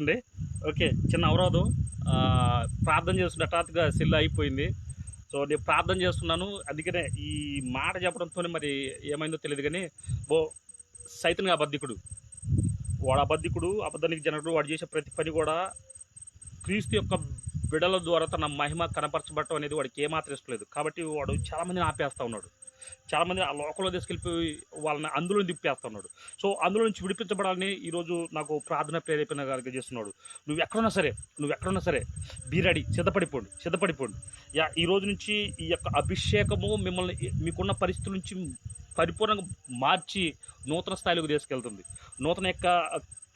అండి ఓకే చిన్న అవరోధం. ప్రార్థన చేస్తున్న హఠాత్తుగా సెల్ అయిపోయింది. సో నేను ప్రార్థన చేస్తున్నాను. అందుకనే ఈ మాట చెప్పడంతో మరి ఏమైందో తెలియదు కానీ ఓ సైతన్ అబద్ధికుడు. వాడు అబద్ధికుడు అబద్ధానికి జనకుడు వాడు చేసే ప్రతి పని కూడా క్రీస్తు యొక్క బిడల ద్వారా తన మహిమ కనపరచబడటం అనేది వాడికి ఏమాత్రం ఇష్టలేదు కాబట్టి వాడు చాలామందిని ఆపేస్తూ ఉన్నాడు. చాలామంది ఆ లోకంలో తీసుకెళ్ళిపోయి వాళ్ళని అందులో తిప్పేస్తా ఉన్నాడు. సో అందులో నుంచి విడిపించబడాలని ఈరోజు నాకు ప్రార్థన ప్రేరేపణ చేస్తున్నాడు. నువ్వు ఎక్కడున్నా సరే నువ్వు ఎక్కడున్నా సరే బీరడి సిద్ధపడిపోండి సిద్ధపడిపోండి. యా ఈ రోజు నుంచి ఈ యొక్క అభిషేకము మిమ్మల్ని మీకున్న పరిస్థితుల నుంచి పరిపూర్ణంగా మార్చి నూతన స్థాయిలోకి తీసుకెళ్తుంది. నూతన యొక్క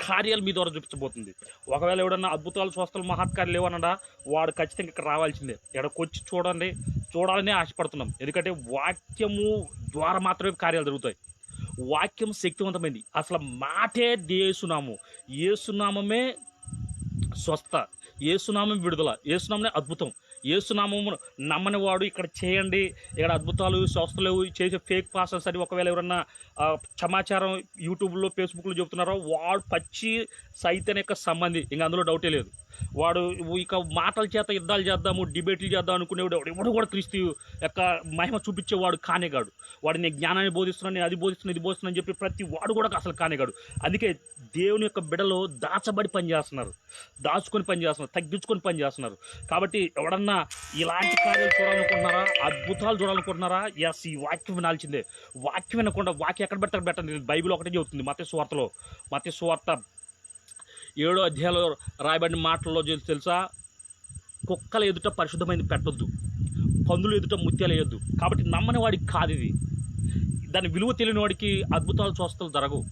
కార్యాలు మీ ద్వారా చూపించబోతుంది. ఒకవేళ ఎవడన్నా అద్భుతాలు స్వస్థలు మహత్కార్యాలు లేవనడా వాడు ఖచ్చితంగా ఇక్కడ రావాల్సిందే. ఇక్కడికి చూడండి చూడాలనే ఆశపడుతున్నాం. ఎందుకంటే వాక్యము ద్వారా మాత్రమే కార్యాలు జరుగుతాయి. వాక్యం శక్తివంతమైంది. అసలు మాటే దేసునాము ఏసునామమే స్వస్థ. ఏసునామం విడుదల. ఏసునామనే అద్భుతం. ఏసునామము నమ్మని వాడు ఇక్కడ చేయండి. ఇక్కడ అద్భుతాలు స్వస్థలు చేసే ఫేక్ పాస్టర్స్ అని ఒకవేళ ఎవరన్నా సమాచారం యూట్యూబ్లో ఫేస్బుక్లో చెబుతున్నారో వాడు పచ్చి సైతన్ యొక్క సంబంధి. ఇంకా అందులో డౌటే లేదు. వాడు ఇక మాటల చేత యుద్ధాలు చేద్దాము డిబేట్లు చేద్దాం అనుకునేవాడు ఎవడు? కూడా క్రీస్తు యొక్క మహిమ చూపించేవాడు కానేగాడు వాడు నేను జ్ఞానాన్ని బోధిస్తున్నాను నేను అది బోధిస్తున్నాను ఇది బోధిస్తున్నాను అని చెప్పి ప్రతి వాడు కూడా అసలు కానేగాడు అందుకే దేవుని యొక్క బిడలో దాచబడి పనిచేస్తున్నారు దాచుకొని పనిచేస్తున్నారు తగ్గించుకొని పనిచేస్తున్నారు కాబట్టి ఎవడన్నా ఇలాంటి కార్యాలు చూడాలనుకుంటున్నారా అద్భుతాలు చూడాలనుకుంటున్నారా? ఎస్ ఈ వాక్యం వినాల్సిందే. వాక్యం వినకుండా వాక్యం ఎక్కడ పెడతారు పెట్టండి. బైబిల్ ఒకటే చెబుతుంది మత స్వార్థలో మత స్వార్థ ఏడో అధ్యాయంలో రాయబడిన మాటల్లో తెలుసా కుక్కల ఎదుట పరిశుద్ధమైనది పెట్టొద్దు. పందులు ఎదుట ముత్యాలు వేయొద్దు. కాబట్టి నమ్మని వాడికి కాదు ఇది. దాని విలువ తెలియని వాడికి అద్భుతాలు స్వస్థలు జరగవు.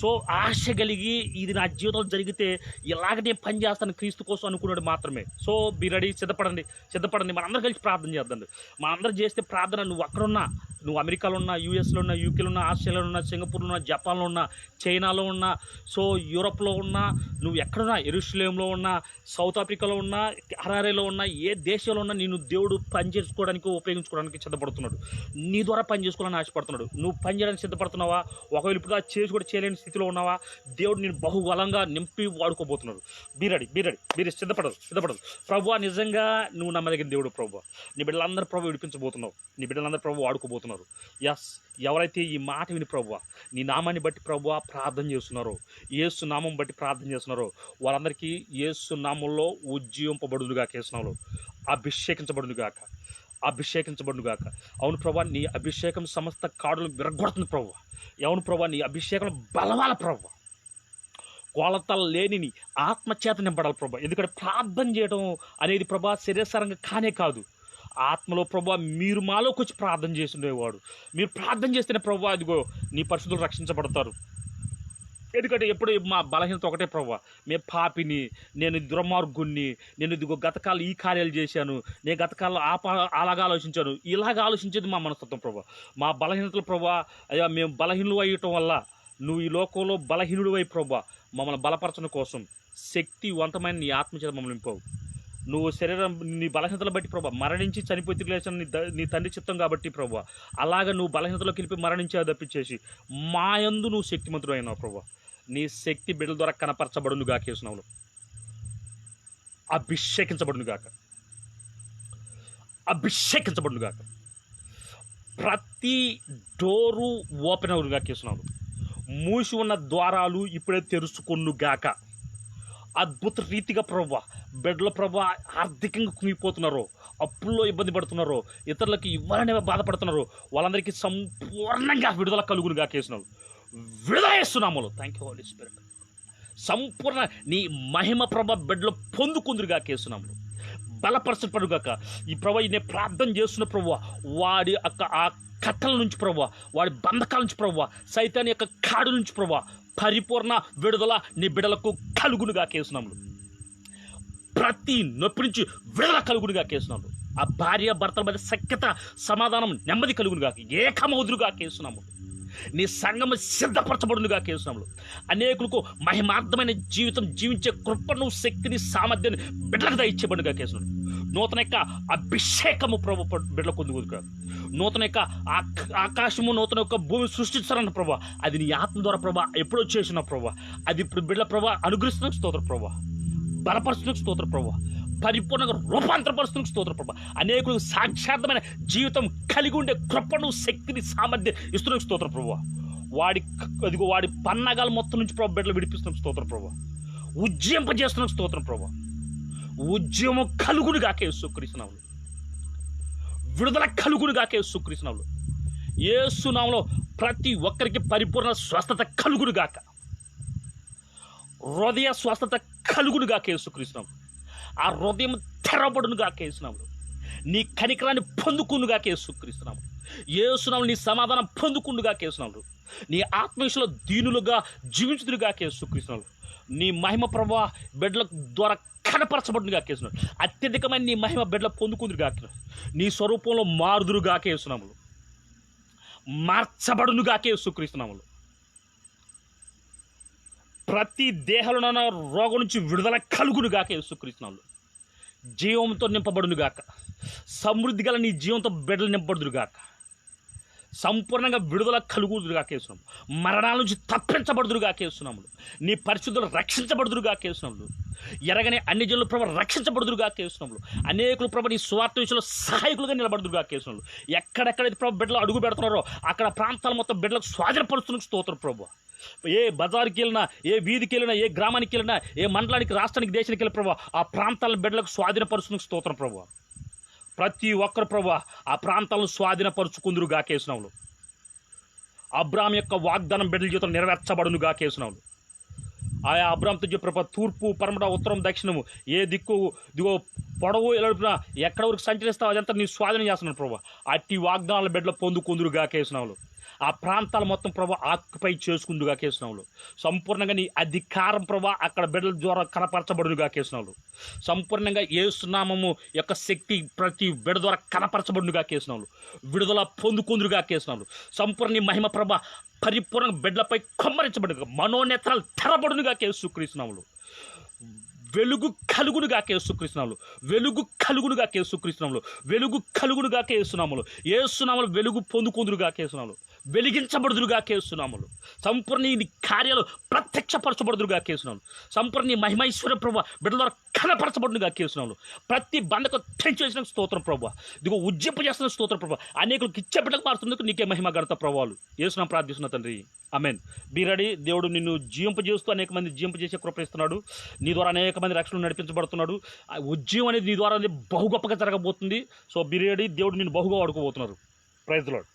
సో ఆశ కలిగి ఇది నా జీవితంలో జరిగితే ఇలాగనే పని చేస్తాను క్రీస్తు కోసం అనుకున్నాడు మాత్రమే. సో బీ రెడీ సిద్ధపడండి. సిద్ధపడండి. మనందరం కలిసి ప్రార్థన చేద్దండి మనందరం చేస్తే ప్రార్థన నువ్వు అక్కడున్నా. నువ్వు అమెరికాలో ఉన్నా యూఎస్లో ఉన్నా యూకేలో ఉన్నా ఆస్ట్రేలియాలో ఉన్నా సింగపూర్లో ఉన్నా జపాన్లో ఉన్నా చైనాలో ఉన్నా సో యూరప్లో ఉన్నా నువ్వు ఎక్కడున్నా ఎరుషులేంలో ఉన్నా సౌత్ ఆఫ్రికాలో ఉన్నా హరారేలో ఉన్నా ఏ దేశంలో ఉన్నా నేను దేవుడు పని చేసుకోవడానికి ఉపయోగించుకోవడానికి సిద్ధపడుతున్నాడు. నీ ద్వారా పని చేసుకోవాలని ఆశపడుతున్నాడు. నువ్వు పని చేయడానికి సిద్ధపడుతున్నావా? ఒకవేళ ఇప్పుడు చేసి కూడా చేయలేని స్థితిలో ఉన్నావా? దేవుడు నేను బహుబలంగా నింపి వాడుకోబోతున్నాడు. బీరడి బీరడి మీరు సిద్ధపడదు సిద్ధపడదు ప్రభు నిజంగా నువ్వు నమ్మదగిన దేవుడు ప్రభు. నీ బిడ్డలందరూ ప్రభు విడిపించబోతున్నావు. నీ బిడ్డలందరూ ప్రభు చేస్తున్నారు. ఎస్ ఎవరైతే ఈ మాట విని ప్రభు నీ నామాన్ని బట్టి ప్రభు ప్రార్థన చేస్తున్నారో ఏసు నామం బట్టి ప్రార్థన చేస్తున్నారో వాళ్ళందరికీ ఏసు నామంలో ఉజ్జీవింపబడుదుగా కేసునాలు అభిషేకించబడునుగాక అభిషేకించబడుగాక అవును ప్రభా నీ అభిషేకం సమస్త కాడులు విరగొడుతుంది ప్రభు అవును ప్రభా నీ అభిషేకం బలవాల ప్రభు కొలత లేని ఆత్మచేత నింపడాలి ప్రభా ఎందుకంటే ప్రార్థన చేయడం అనేది ప్రభా శరీరసరంగా కానే కాదు. ఆత్మలో ప్రభు మీరు మాలోకి వచ్చి ప్రార్థన చేస్తుండేవాడు. మీరు ప్రార్థన చేస్తేనే ప్రభు అదిగో నీ పరిస్థితులు రక్షించబడతారు. ఎందుకంటే ఎప్పుడు మా బలహీనత ఒకటే ప్రభా మేము పాపిని నేను దుర్మార్గుణ్ణి నేను ఇదిగో గతకాలు ఈ కార్యాలు చేశాను నేను గతకాలు ఆ అలాగా ఆలోచించాను ఇలాగ ఆలోచించేది మా మనస్తత్వం ప్రభు మా బలహీనతలు ప్రభా అయ్యా మేము బలహీనులు అయ్యటం వల్ల నువ్వు ఈ లోకంలో బలహీనుడు అయి ప్రభు మమ్మల్ని బలపరచడం కోసం శక్తివంతమైన నీ ఆత్మచేత మమ్మల్ని నింపావు. నువ్వు శరీరం నీ బలహీనతలు బట్టి ప్రభా మరణించి చనిపోయి తిరిగి నీ నీ తండ్రి చిత్తం కాబట్టి ప్రభా అలాగ నువ్వు బలహీనతలోకి కలిపి మరణించే తప్పించేసి మా యందు నువ్వు శక్తిమంతుడు అయినావు ప్రభా. నీ శక్తి బిడ్డల ద్వారా కనపరచబడును గాక యేసునామములో అభిషేకించబడును గాక అభిషేకించబడును గాక ప్రతి డోరు ఓపెన్ అవును గాక మూసి ఉన్న ద్వారాలు ఇప్పుడే తెరుచుకొను గాక అద్భుత రీతిగా ప్రవ్వ బెడ్లో ప్రవ్వ ఆర్థికంగా కుంగిపోతున్నారు అప్పుల్లో ఇబ్బంది పడుతున్నారో ఇతరులకు ఇవ్వాలనే బాధపడుతున్నారో వాళ్ళందరికీ సంపూర్ణంగా విడుదల కలుగును గాకేసినావు విడుదల థ్యాంక్ యూ హోలీ స్పిరిట్ సంపూర్ణ నీ మహిమ ప్రభ బెడ్లో పొందుకుందురుగా కేసునాములు బలపరచబడుగాక. ఈ ప్రభు నేను ప్రార్థన చేస్తున్న ప్రభు వాడి యొక్క ఆ కట్టల నుంచి ప్రభు వాడి బంధకాల నుంచి ప్రభు సైతాన్ని యొక్క కాడు నుంచి ప్రభు పరిపూర్ణ విడుదల నీ బిడలకు కలుగునుగా కేసునాములు. ప్రతి నొప్పి నుంచి విడుదల కలుగునుగా కేసునాములు. ఆ భార్య భర్తల మధ్య సఖ్యత సమాధానం నెమ్మది కలుగునుగా ఏకమౌదురుగా కేసునాము నీ సంగమ సిద్ధపరచబడునుగా కేసునాములు. అనేకులకు మహిమార్థమైన జీవితం జీవించే కృపను శక్తిని సామర్థ్యాన్ని బిడ్డలకు దయచేబడుగా కేసునాము నూతన యొక్క అభిషేకము ప్రభు బిడ్డల పొందుకోదు నూతన యొక్క ఆకాశము నూతన యొక్క భూమి సృష్టించాలన్న ప్రభా. అది నీ ఆత్మ ద్వారా ప్రభా ఎప్పుడో చేసిన ప్రభా. అది ఇప్పుడు బిడ్డల ప్రభా అనుగ్రహిస్తున్న స్తోత్ర ప్రభా. బలపరుస్తున్న స్తోత్ర ప్రభా. పరిపూర్ణంగా రూపాంతరపరుస్తున్న స్తోత్ర ప్రభా. అనేకులకు సాక్షార్థమైన జీవితం కలిగి ఉండే కృపను శక్తిని సామర్థ్యం ఇస్తున్న స్తోత్ర ప్రభా. వాడి అదిగో వాడి పన్నగాల మొత్తం నుంచి ప్రభు బిడ్డలు విడిపిస్తున్న స్తోత్ర ప్రభా. ఉజ్జింపజేస్తున్న స్తోత్రం ప్రభా. ఉద్యమం కలుగును గాకే సుక్రీస్తునాములు విడుదల కలుగును గాకే సుక్రీస్తునాములు ఏసునామలో ప్రతి ఒక్కరికి పరిపూర్ణ స్వస్థత కలుగును గాక. హృదయ స్వస్థత కలుగును గాక యేసుక్రీస్తునాము ఆ హృదయం తెరబడును గాక యేసునాములు నీ కనికరాన్ని పొందుకును గాక ఏసునాములు నీ సమాధానం పొందుకుండుగా గాక నీ ఆత్మీయులో దీనులుగా జీవించుదురుగా గాక యేసుక్రీస్తునాము నీ మహిమ ప్రభా బిడ్డల ద్వారా కనపరచబడును గాక అత్యధికమైన నీ మహిమ బిడ్డల పొందుకుందురు గాక నీ స్వరూపంలో మారుదురు గాక మార్చబడును గాకే యేసుక్రీస్తునాములు ప్రతి దేహంలో రోగం నుంచి విడుదల కలుగును గాక యేసుక్రీస్తునాములు జీవంతో నింపబడును గాక. సమృద్ధి గల నీ జీవంతో బిడ్డలు నింపబడుదురు గాక. సంపూర్ణంగా విడుదల కలుగుదురుగా కేసునాము మరణాల నుంచి తప్పించబడుదురుగా కేసునాములు నీ పరిశుద్ధులు రక్షించబడుదురుగా కేసునాములు ఎరగని అన్ని జనులు ప్రభు రక్షించబడుదురుగా కేసునాములు అనేకులు ప్రభు నీ స్వార్థ విషయంలో సహాయకులుగా నిలబడుదురుగా కేసునాములు ఎక్కడెక్కడైతే ప్రభు బిడ్డలు అడుగు పెడుతున్నారో అక్కడ ప్రాంతాల మొత్తం బిడ్డలకు స్వాధీనపరుస్తున్న స్తోత్రం ప్రభు. ఏ బజార్కి వెళ్ళినా ఏ వీధికి వెళ్ళినా ఏ గ్రామానికి వెళ్ళినా ఏ మండలానికి రాష్ట్రానికి దేశానికి వెళ్ళిన ప్రభు ఆ ప్రాంతాల బిడ్డలకు స్వాధీనపరుస్తున్న స్తోత్రం ప్రభు. ప్రతి ఒక్కరు ప్రభు ఆ ప్రాంతాలను స్వాధీనపరుచుకుందురు గాకేసినవులు అబ్రామ్ యొక్క వాగ్దానం బిడ్డల జీవితం నెరవేర్చబడును గాకేసినవులు ఆయా అబ్రామ్తో చెప్పిన తూర్పు పరమట ఉత్తరం దక్షిణము ఏ దిక్కు దిగో పొడవు ఎలుపున ఎక్కడ వరకు సంచరిస్తావు అదంతా నీ స్వాధీనం చేస్తున్నాను ప్రభు. అట్టి వాగ్దానాల బిడ్డలు పొందుకుందురు గాకేసినవులు ఆ ప్రాంతాలు మొత్తం ప్రభా ఆక్యుపై చేసుకుందుగా కేసునాములు సంపూర్ణంగా నీ అధికారం ప్రభా అక్కడ బిడ్డల ద్వారా కనపరచబడునుగా కేసునాములు సంపూర్ణంగా ఏసునామము యొక్క శక్తి ప్రతి బిడ ద్వారా కనపరచబడునుగా కేసునాలు విడుదల పొందుకుందురుగా కేసునాలు సంపూర్ణ మహిమ ప్రభ పరిపూర్ణ బిడ్డలపై కొమ్మరించబడుగా మనోనేత్రాలు తెరబడునుగా కేసు క్రీస్తునాములు వెలుగు కలుగునుగా కేసుకృష్ణములు వెలుగు కలుగునుగా కేసుకృష్ణములు వెలుగు కలుగునుగా కేసునాములు ఏసునాములు వెలుగు పొందుకుందురుగా కేసునాములు వెలిగించబడుదురుగా కేసునాములు సంపూర్ణ నీ కార్యాలు ప్రత్యక్షపరచబడుదురుగా కేసునాములు సంపూర్ణ నీ మహిమైశ్వర ప్రభు బిడ్డల ద్వారా కనపరచబడునుగా కేసునాములు ప్రతి బంధకు తెంచేసిన స్తోత్రం ప్రభు. ఇదిగో ఉజ్జింపు చేస్తున్న స్తోత్రం ప్రభు. అనేకులకు ఇచ్చే బిడ్డకు మారుతున్నందుకు నీకే మహిమ గణత ప్రభావాలు. ఏసునాం ప్రార్థిస్తున్న తండ్రి. అమెన్ బీరడి దేవుడు నిన్ను జీవింపజేస్తూ అనేక మంది జీవింపజేసే కృపణిస్తున్నాడు నీ ద్వారా అనేక మంది రక్షణ నడిపించబడుతున్నాడు. ఆ ఉద్యమం అనేది నీ ద్వారా అనేది బహు గొప్పగా జరగబోతుంది. సో బిర్యాడి దేవుడు నిన్ను బహుగా వాడుకోబోతున్నారు. ప్రైజ్